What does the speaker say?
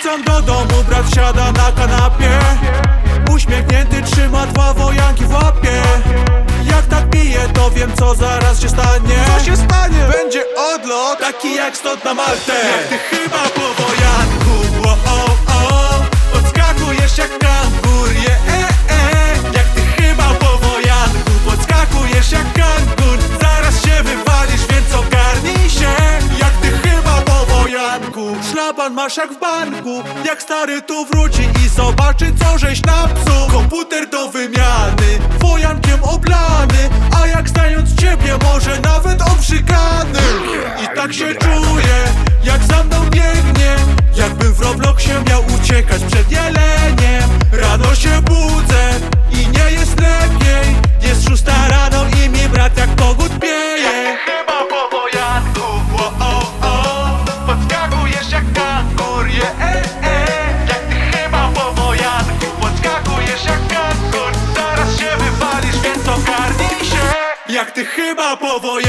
Wracam do domu, brat siada na kanapie. Uśmiechnięty trzyma dwa wojanki w łapie. Jak tak piję, to wiem co zaraz się stanie. Co się stanie? Będzie odlot, taki jak stąd na Maltę. Jak ty chyba Szlaban masz jak w banku. Jak stary tu wróci i zobaczy co żeś napsuł. Komputer do wymiany Wojankiem oblany. A jak znając ciebie może nawet obrzykany I tak się czuję chyba powoli.